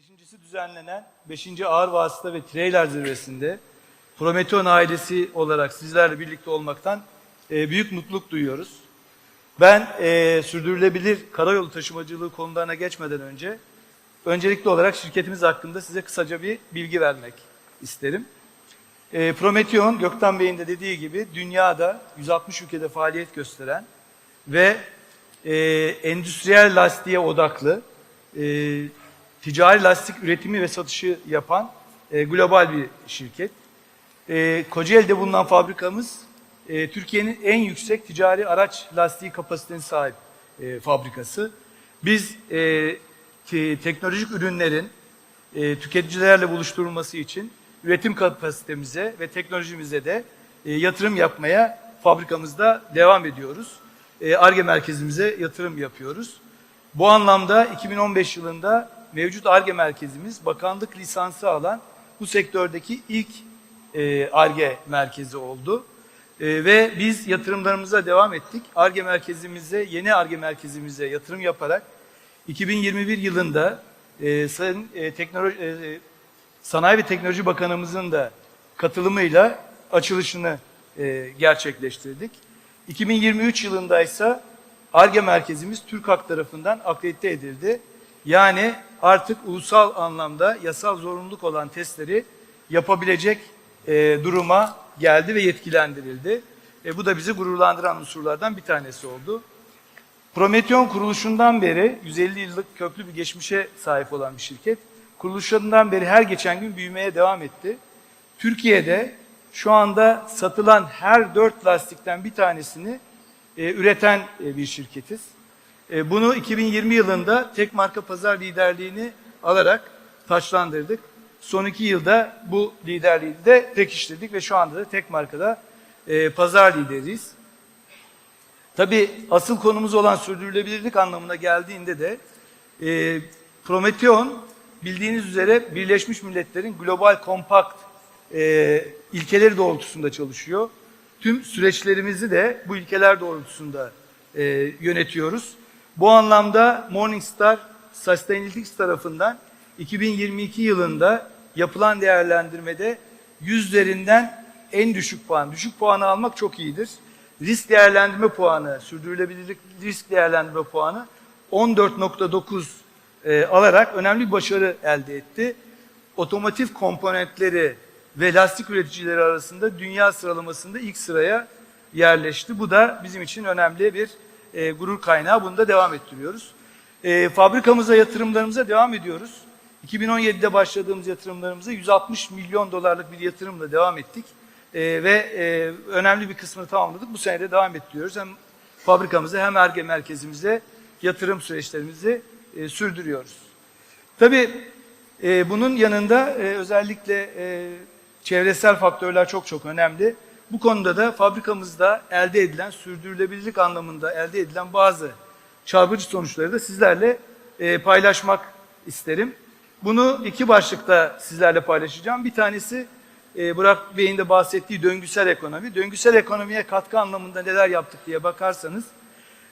Beşincisi düzenlenen 5. Ağır Vasıta ve Trailer Zirvesi'nde Prometeon ailesi olarak sizlerle birlikte olmaktan e, büyük mutluluk duyuyoruz. Ben e, sürdürülebilir karayolu taşımacılığı konularına geçmeden önce öncelikli olarak şirketimiz hakkında size kısaca bir bilgi vermek isterim. E, Prometeon, Gökten Bey'in de dediği gibi dünyada 160 ülkede faaliyet gösteren ve e, endüstriyel lastiğe odaklı, e, ticari lastik üretimi ve satışı yapan e, global bir şirket. E, Kocaeli'de bulunan fabrikamız e, Türkiye'nin en yüksek ticari araç lastiği kapasitesine sahip e, fabrikası. Biz e, te- teknolojik ürünlerin e, tüketicilerle buluşturulması için üretim kapasitemize ve teknolojimize de e, yatırım yapmaya fabrikamızda devam ediyoruz. E, ARGE merkezimize yatırım yapıyoruz. Bu anlamda 2015 yılında mevcut ARGE merkezimiz bakanlık lisansı alan bu sektördeki ilk e, ARGE merkezi oldu. E, ve biz yatırımlarımıza devam ettik. ARGE merkezimize, yeni ARGE merkezimize yatırım yaparak 2021 yılında e, Sayın e, Teknoloji, e, Sanayi ve Teknoloji Bakanımızın da katılımıyla açılışını e, gerçekleştirdik. 2023 yılında ise ARGE merkezimiz TÜRKAK tarafından akredite edildi. Yani artık ulusal anlamda yasal zorunluluk olan testleri yapabilecek e, duruma geldi ve yetkilendirildi. E, bu da bizi gururlandıran unsurlardan bir tanesi oldu. Prometeon kuruluşundan beri 150 yıllık köklü bir geçmişe sahip olan bir şirket. Kuruluşundan beri her geçen gün büyümeye devam etti. Türkiye'de şu anda satılan her dört lastikten bir tanesini e, üreten e, bir şirketiz. E, bunu 2020 yılında tek marka pazar liderliğini alarak taçlandırdık. Son iki yılda bu liderliği de pekiştirdik ve şu anda da tek markada e, pazar lideriyiz. Tabii asıl konumuz olan sürdürülebilirlik anlamına geldiğinde de e, Prometeon bildiğiniz üzere Birleşmiş Milletler'in Global Compact e, ilkeleri doğrultusunda çalışıyor. Tüm süreçlerimizi de bu ilkeler doğrultusunda e, yönetiyoruz. Bu anlamda Morningstar Sustainalytics tarafından 2022 yılında yapılan değerlendirmede 100 üzerinden en düşük puan, düşük puanı almak çok iyidir. Risk değerlendirme puanı, sürdürülebilirlik risk değerlendirme puanı 14.9 e, alarak önemli bir başarı elde etti. Otomotiv komponentleri ve lastik üreticileri arasında dünya sıralamasında ilk sıraya yerleşti. Bu da bizim için önemli bir e, gurur kaynağı. Bunu da devam ettiriyoruz. E, fabrikamıza yatırımlarımıza devam ediyoruz. 2017'de başladığımız yatırımlarımıza 160 milyon dolarlık bir yatırımla devam ettik. E, ve e, önemli bir kısmını tamamladık. Bu sene de devam ettiriyoruz. Hem fabrikamıza hem ARGE merkezimize yatırım süreçlerimizi e, sürdürüyoruz. Tabii e, bunun yanında e, özellikle e, çevresel faktörler çok çok önemli. Bu konuda da fabrikamızda elde edilen sürdürülebilirlik anlamında elde edilen bazı çarpıcı sonuçları da sizlerle e, paylaşmak isterim. Bunu iki başlıkta sizlerle paylaşacağım. Bir tanesi e, Burak Bey'in de bahsettiği döngüsel ekonomi. Döngüsel ekonomiye katkı anlamında neler yaptık diye bakarsanız,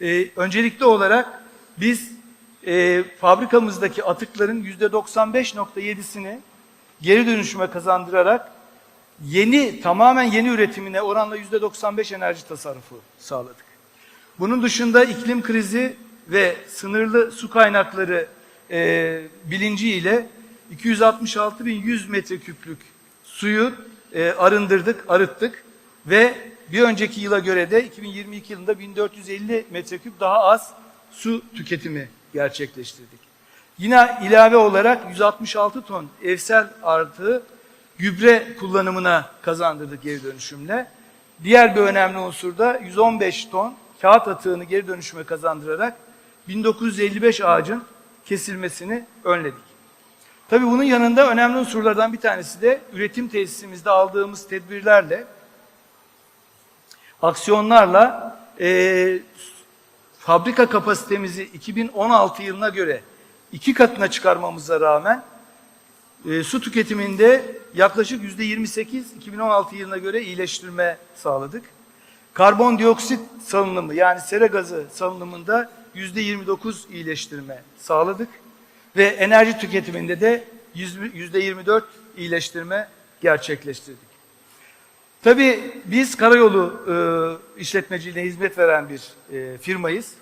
e, öncelikli olarak biz e, fabrikamızdaki atıkların yüzde 95.7'sini geri dönüşüme kazandırarak yeni, tamamen yeni üretimine oranla yüzde 95 enerji tasarrufu sağladık. Bunun dışında iklim krizi ve sınırlı su kaynakları e, bilinciyle 266.100 metreküplük suyu e, arındırdık, arıttık ve bir önceki yıla göre de 2022 yılında 1450 metreküp daha az su tüketimi gerçekleştirdik. Yine ilave olarak 166 ton evsel artı gübre kullanımına kazandırdık geri dönüşümle. Diğer bir önemli unsur da 115 ton kağıt atığını geri dönüşüme kazandırarak 1955 ağacın kesilmesini önledik. Tabii bunun yanında önemli unsurlardan bir tanesi de üretim tesisimizde aldığımız tedbirlerle, aksiyonlarla e, fabrika kapasitemizi 2016 yılına göre iki katına çıkarmamıza rağmen e, su tüketiminde yaklaşık yüzde 28 2016 yılına göre iyileştirme sağladık. Karbondioksit salınımı yani sera gazı salınımında yüzde 29 iyileştirme sağladık. ve enerji tüketiminde de %24 iyileştirme gerçekleştirdik. Tabii biz karayolu e, işletmeciliğine hizmet veren bir e, firmayız.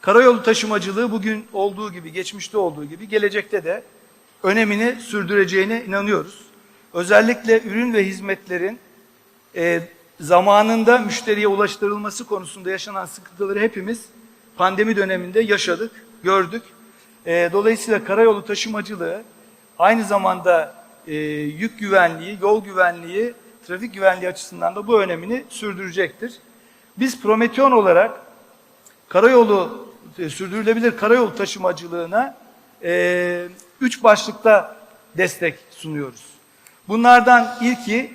Karayolu taşımacılığı bugün olduğu gibi, geçmişte olduğu gibi gelecekte de önemini sürdüreceğine inanıyoruz. Özellikle ürün ve hizmetlerin e, zamanında müşteriye ulaştırılması konusunda yaşanan sıkıntıları hepimiz pandemi döneminde yaşadık, gördük. E, dolayısıyla karayolu taşımacılığı aynı zamanda e, yük güvenliği, yol güvenliği, trafik güvenliği açısından da bu önemini sürdürecektir. Biz Prometeon olarak karayolu e, sürdürülebilir karayolu taşımacılığına e, üç başlıkta destek sunuyoruz. Bunlardan ilki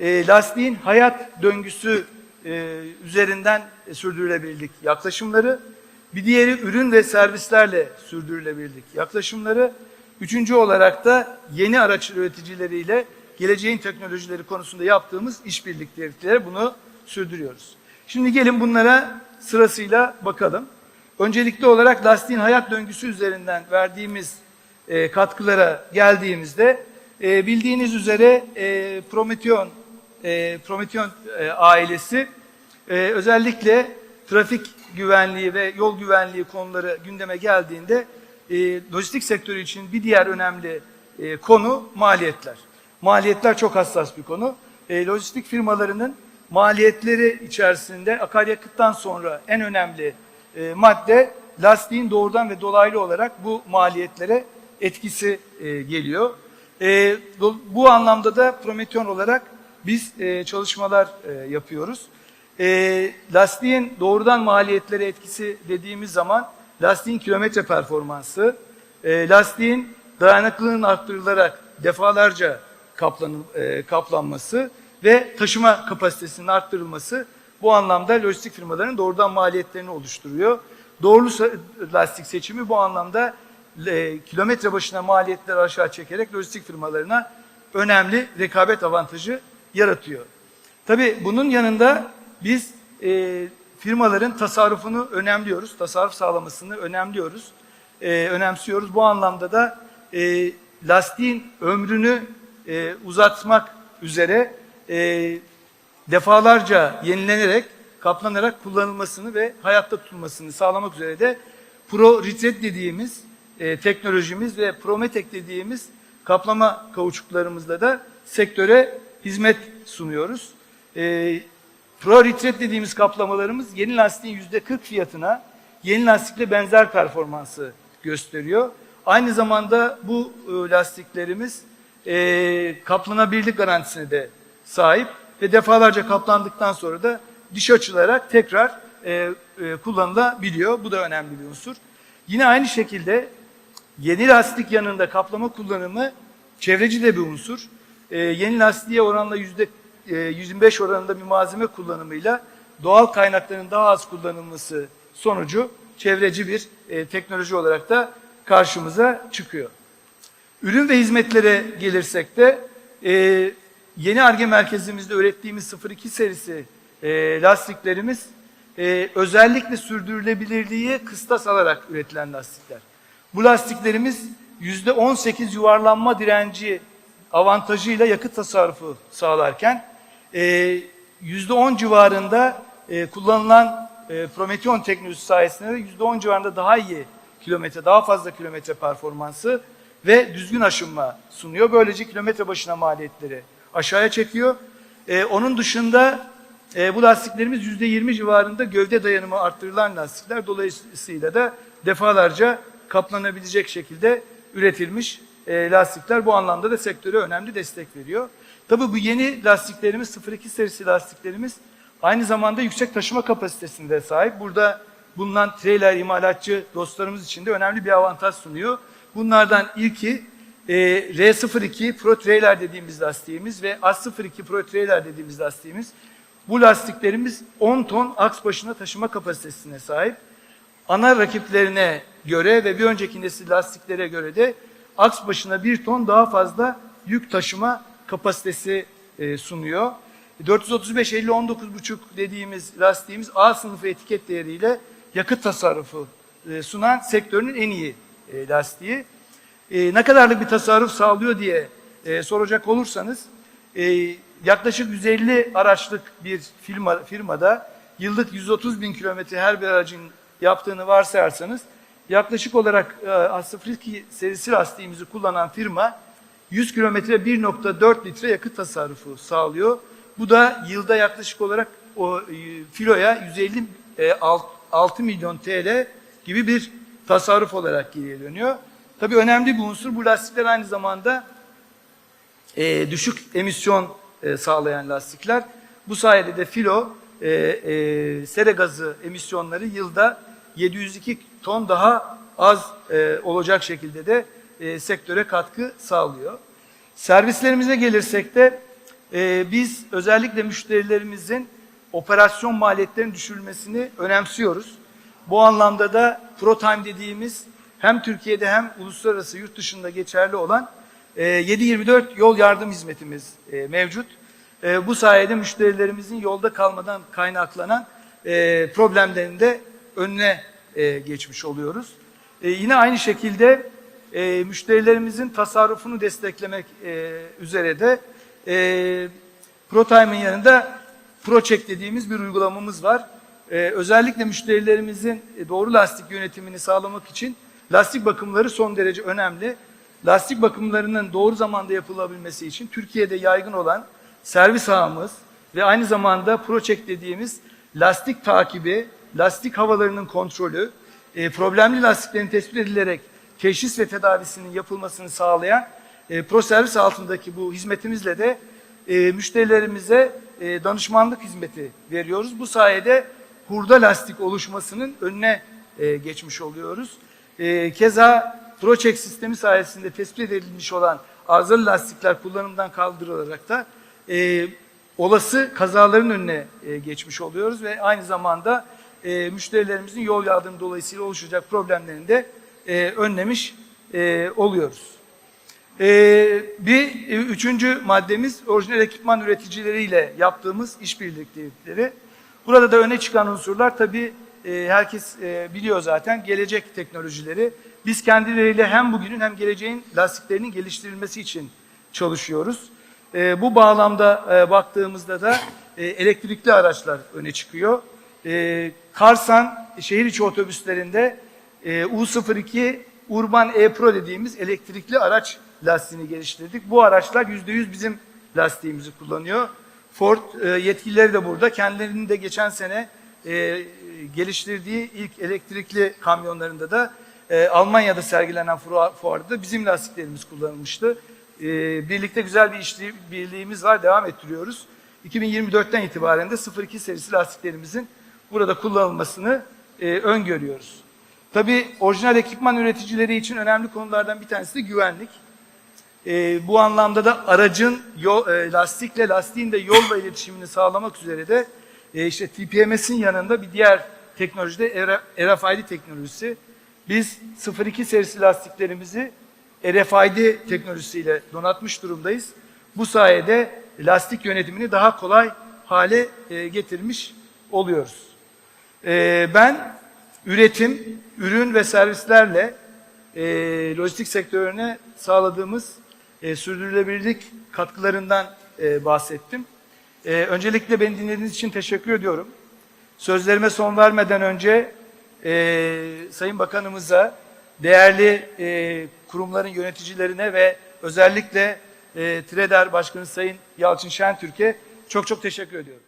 e, lastiğin hayat döngüsü e, üzerinden e, sürdürülebilirlik yaklaşımları, bir diğeri ürün ve servislerle sürdürülebilirlik yaklaşımları, üçüncü olarak da yeni araç üreticileriyle geleceğin teknolojileri konusunda yaptığımız işbirlikleriyle bunu sürdürüyoruz. Şimdi gelin bunlara sırasıyla bakalım. Öncelikli olarak lastiğin hayat döngüsü üzerinden verdiğimiz e, katkılara geldiğimizde e, bildiğiniz üzere e, Prometeon e, Prometeon e, ailesi e, özellikle trafik güvenliği ve yol güvenliği konuları gündeme geldiğinde e, lojistik sektörü için bir diğer önemli e, konu maliyetler. Maliyetler çok hassas bir konu. E, lojistik firmalarının maliyetleri içerisinde akaryakıttan sonra en önemli e, madde lastiğin doğrudan ve dolaylı olarak bu maliyetlere etkisi e, geliyor. E, bu anlamda da Prometeon olarak biz e, çalışmalar e, yapıyoruz. E, lastiğin doğrudan maliyetlere etkisi dediğimiz zaman lastiğin kilometre performansı, e, lastiğin dayanıklılığının arttırılarak defalarca kaplanı, e, kaplanması ve taşıma kapasitesinin arttırılması bu anlamda lojistik firmaların doğrudan maliyetlerini oluşturuyor. Doğru lastik seçimi bu anlamda kilometre başına maliyetleri aşağı çekerek lojistik firmalarına önemli rekabet avantajı yaratıyor. Tabii bunun yanında biz e, firmaların tasarrufunu önemliyoruz, tasarruf sağlamasını önemliyoruz, e, önemsiyoruz. Bu anlamda da e, lastiğin ömrünü e, uzatmak üzere e, defalarca yenilenerek, kaplanarak kullanılmasını ve hayatta tutulmasını sağlamak üzere de Pro Retread dediğimiz e, teknolojimiz ve Prometek dediğimiz kaplama kauçuklarımızla da sektöre hizmet sunuyoruz. E, Pro Retread dediğimiz kaplamalarımız yeni lastiğin yüzde 40 fiyatına yeni lastikle benzer performansı gösteriyor. Aynı zamanda bu e, lastiklerimiz e, kaplanabilirlik garantisine de sahip ve defalarca kaplandıktan sonra da diş açılarak tekrar e, e, kullanılabiliyor. Bu da önemli bir unsur. Yine aynı şekilde yeni lastik yanında kaplama kullanımı çevreci de bir unsur. E, yeni lastiğe oranla yüzde e, 125 oranında bir malzeme kullanımıyla doğal kaynakların daha az kullanılması sonucu çevreci bir e, teknoloji olarak da karşımıza çıkıyor. Ürün ve hizmetlere gelirsek de e, yeni ARGE merkezimizde ürettiğimiz 02 serisi e, lastiklerimiz e, özellikle sürdürülebilirliği kıstas alarak üretilen lastikler. Bu lastiklerimiz %18 yuvarlanma direnci avantajıyla yakıt tasarrufu sağlarken e, %10 civarında e, kullanılan e, Prometeon teknolojisi sayesinde de %10 civarında daha iyi kilometre, daha fazla kilometre performansı ve düzgün aşınma sunuyor. Böylece kilometre başına maliyetleri aşağıya çekiyor. E, onun dışında e, bu lastiklerimiz %20 civarında gövde dayanımı arttırılan lastikler. Dolayısıyla da defalarca kaplanabilecek şekilde üretilmiş e, lastikler bu anlamda da sektöre önemli destek veriyor. Tabii bu yeni lastiklerimiz 02 serisi lastiklerimiz aynı zamanda yüksek taşıma kapasitesinde sahip. Burada bulunan trailer imalatçı dostlarımız için de önemli bir avantaj sunuyor. Bunlardan ilki e, R02 Pro Trailer dediğimiz lastiğimiz ve AS02 Pro Trailer dediğimiz lastiğimiz. Bu lastiklerimiz 10 ton aks başına taşıma kapasitesine sahip. Ana rakiplerine göre ve bir önceki nesil lastiklere göre de aks başına bir ton daha fazla yük taşıma kapasitesi e, sunuyor. 435 50 19,5 dediğimiz lastiğimiz A sınıfı etiket değeriyle yakıt tasarrufu e, sunan sektörün en iyi e, lastiği. E, ne kadarlık bir tasarruf sağlıyor diye e, soracak olursanız e, yaklaşık 150 araçlık bir firma, firmada yıllık 130 bin kilometre her bir aracın yaptığını varsayarsanız yaklaşık olarak e, A02 serisi lastiğimizi kullanan firma 100 kilometre 1.4 litre yakıt tasarrufu sağlıyor. Bu da yılda yaklaşık olarak o e, filoya 150 e, alt- 6 milyon TL gibi bir tasarruf olarak geriye dönüyor. Tabii önemli bir unsur bu lastikler aynı zamanda e, düşük emisyon sağlayan lastikler. Bu sayede de filo e, e, sera gazı emisyonları yılda 702 ton daha az e, olacak şekilde de e, sektöre katkı sağlıyor. Servislerimize gelirsek de e, biz özellikle müşterilerimizin operasyon maliyetlerinin düşürülmesini önemsiyoruz. Bu anlamda da ProTime dediğimiz hem Türkiye'de hem uluslararası yurt dışında geçerli olan e, 7-24 yol yardım hizmetimiz e, mevcut. E, bu sayede müşterilerimizin yolda kalmadan kaynaklanan e, problemlerin de önüne e, geçmiş oluyoruz. E, yine aynı şekilde e, müşterilerimizin tasarrufunu desteklemek e, üzere de e, ProTime'ın yanında ProCheck dediğimiz bir uygulamamız var. E, özellikle müşterilerimizin e, doğru lastik yönetimini sağlamak için lastik bakımları son derece önemli. Lastik bakımlarının doğru zamanda yapılabilmesi için Türkiye'de yaygın olan servis ağımız ve aynı zamanda ProCheck dediğimiz lastik takibi, lastik havalarının kontrolü, e, problemli lastiklerin tespit edilerek teşhis ve tedavisinin yapılmasını sağlayan e, ProServis altındaki bu hizmetimizle de e, müşterilerimize e, danışmanlık hizmeti veriyoruz. Bu sayede hurda lastik oluşmasının önüne e, geçmiş oluyoruz. E, keza ProCheck sistemi sayesinde tespit edilmiş olan arızalı lastikler kullanımdan kaldırılarak da e, olası kazaların önüne e, geçmiş oluyoruz ve aynı zamanda e, müşterilerimizin yol yardımı dolayısıyla oluşacak problemlerini de e, önlemiş e, oluyoruz. Ee, bir e, üçüncü maddemiz orijinal ekipman üreticileriyle yaptığımız işbirlikleri. Burada da öne çıkan unsurlar tabii e, herkes e, biliyor zaten gelecek teknolojileri. Biz kendileriyle hem bugünün hem geleceğin lastiklerinin geliştirilmesi için çalışıyoruz. E, bu bağlamda e, baktığımızda da e, elektrikli araçlar öne çıkıyor. E, Karsan şehir içi otobüslerinde e, U02 Urban E-Pro dediğimiz elektrikli araç lastiğini geliştirdik. Bu araçlar %100 bizim lastiğimizi kullanıyor. Ford e, yetkilileri de burada. Kendilerinin de geçen sene e, geliştirdiği ilk elektrikli kamyonlarında da e, Almanya'da sergilenen fuar- fuarda da bizim lastiklerimiz kullanılmıştı. E, birlikte güzel bir işli birliğimiz var, devam ettiriyoruz. 2024'ten itibaren de 02 serisi lastiklerimizin burada kullanılmasını e, öngörüyoruz. Tabii orijinal ekipman üreticileri için önemli konulardan bir tanesi de güvenlik. E, bu anlamda da aracın yol, e, lastikle lastiğin de yolla iletişimini sağlamak üzere de e, işte TPMS'in yanında bir diğer teknoloji de RFID teknolojisi. Biz 02 serisi lastiklerimizi RFID teknolojisiyle donatmış durumdayız. Bu sayede lastik yönetimini daha kolay hale e, getirmiş oluyoruz. E, ben üretim, ürün ve servislerle e, lojistik sektörüne sağladığımız e, sürdürülebilirlik katkılarından e, bahsettim. Öncelikle beni dinlediğiniz için teşekkür ediyorum. Sözlerime son vermeden önce Sayın Bakanımıza, değerli kurumların yöneticilerine ve özellikle e, TİREDER Başkanı Sayın Yalçın Şentürk'e çok çok teşekkür ediyorum.